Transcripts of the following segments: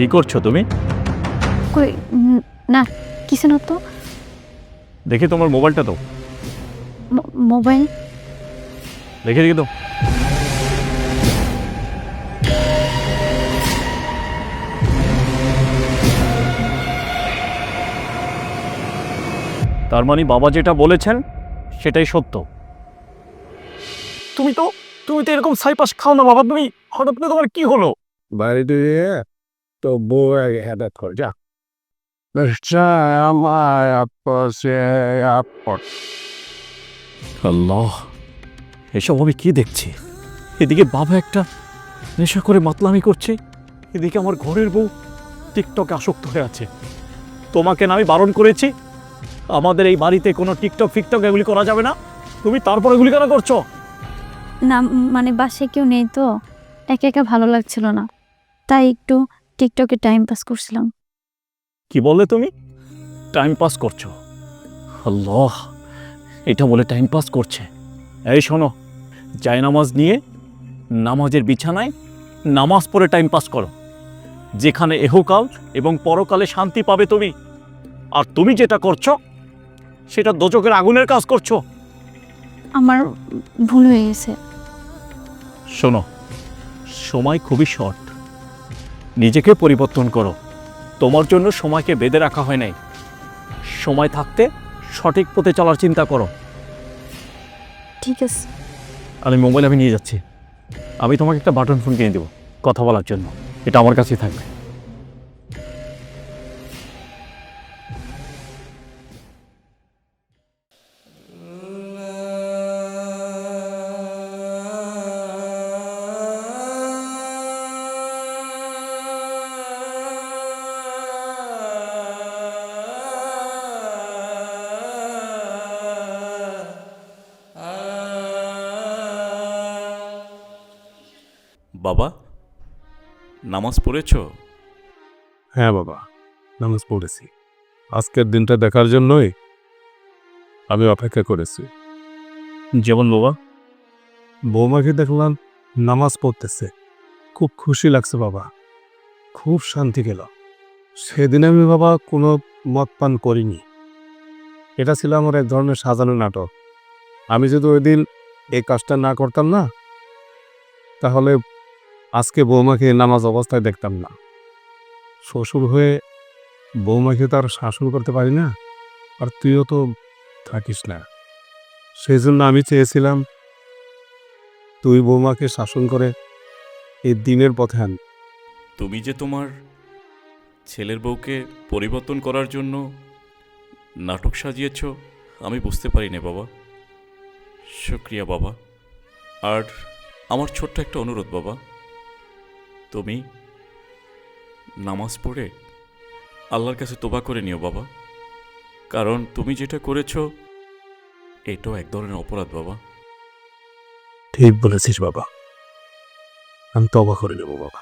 কি করছ তুমি? কই না কিছু না তো। দেখি তোমার মোবাইলটা তো মো- মোবাইল? দেখে দেখি তো। তার মানে বাবা যেটা বলেছেন সেটাই সত্য। তুমি তো তুমি তো এরকম সাইপাস খাও না বাবা তুমি হঠাৎ করে তোমার কি হলো? বাড়িতে তো বউ আগে হেদাত কর যা। আল্লাহ এসব আমি কি দেখছি? এদিকে বাবা একটা নেশা করে মাতলামি করছে এদিকে আমার ঘরের বউ টিকটকে আসক্ত হয়ে আছে। তোমাকে না আমি বারণ করেছি? আমাদের এই বাড়িতে কোনো টিকটক ফিকটক এগুলি করা যাবে না? তুমি তারপর এগুলি কেন করছ? না মানে বাসায় কেউ নেই তো? একা একা ভালো লাগছিল না। তাই একটু টিকটকে টাইম পাস করছিলাম। কি বললে তুমি? টাইম পাস করছ। আল্লাহ এটা বলে টাইম পাস করছে। এই শোনো জায়নামাজ নিয়ে নামাজের বিছানায় নামাজ পড়ে টাইম পাস করো। যেখানে এহকাল এবং পরকালে শান্তি পাবে তুমি। আর তুমি যেটা করছ সেটা দোজকের আগুনের কাজ করছ। আমার ভুল হয়ে গেছে। শোনো সময় খুবই শর্ট নিজেকে পরিবর্তন করো। তোমার জন্য সময়কে বেঁধে রাখা হয় নাই। সময় থাকতে সঠিক পথে চলার চিন্তা করো। ঠিক আছে। আমি মোবাইল আমি নিয়ে যাচ্ছি। আমি তোমাকে একটা বাটন ফোন কিনে দেবো কথা বলার জন্য। এটা আমার কাছেই থাকবে। বাবা নামাজ পড়েছো? হ্যাঁ বাবা নামাজ পড়েছি। আজকের দিনটা দেখার জন্যই আমি অপেক্ষা করেছি। যেমন বাবা? বৌমাকে দেখলাম নামাজ পড়তেছে। খুব খুশি লাগছে বাবা। খুব শান্তি গেল। সেদিন আমি বাবা কোনো মদ পান করিনি। এটা ছিল আমার এক ধরনের সাজানো নাটক। আমি যদি ওই দিন এই কাজটা না করতাম না তাহলে আজকে বৌমাকে নামাজ অবস্থায় দেখতাম না। শ্বশুর হয়ে বৌমাকে তো আর শাসন করতে পারি না, আর তুইও তো থাকিস না। সেই জন্য আমি চেয়েছিলাম, তুই বৌমাকে শাসন করে এই দিনের পথে আন। তুমি যে তোমার ছেলের বউকে পরিবর্তন করার জন্য নাটক সাজিয়েছ, আমি বুঝতে পারি না বাবা। শুক্রিয়া বাবা। আর আমার ছোট্ট একটা অনুরোধ বাবা। তুমি নামাজ পড়ে আল্লাহর কাছে তোবা করে নিও বাবা। কারণ তুমি যেটা করেছ এটাও এক ধরনের অপরাধ বাবা। ঠিক বলেছিস বাবা। আমি তবা করে নেব বাবা।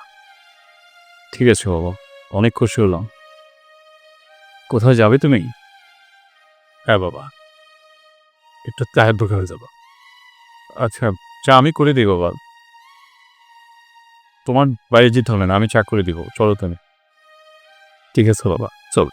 ঠিক আছে বাবা অনেক খুশি হলাম। কোথাও যাবে তুমি? হ্যাঁ বাবা। একটু চায়ের দোকানে যাব। আচ্ছা চা আমি করে দিই বাবা। তোমার বাইরে যেতে হবে না আমি চাকরি দিব চলো তুমি। ঠিক আছে বাবা চল।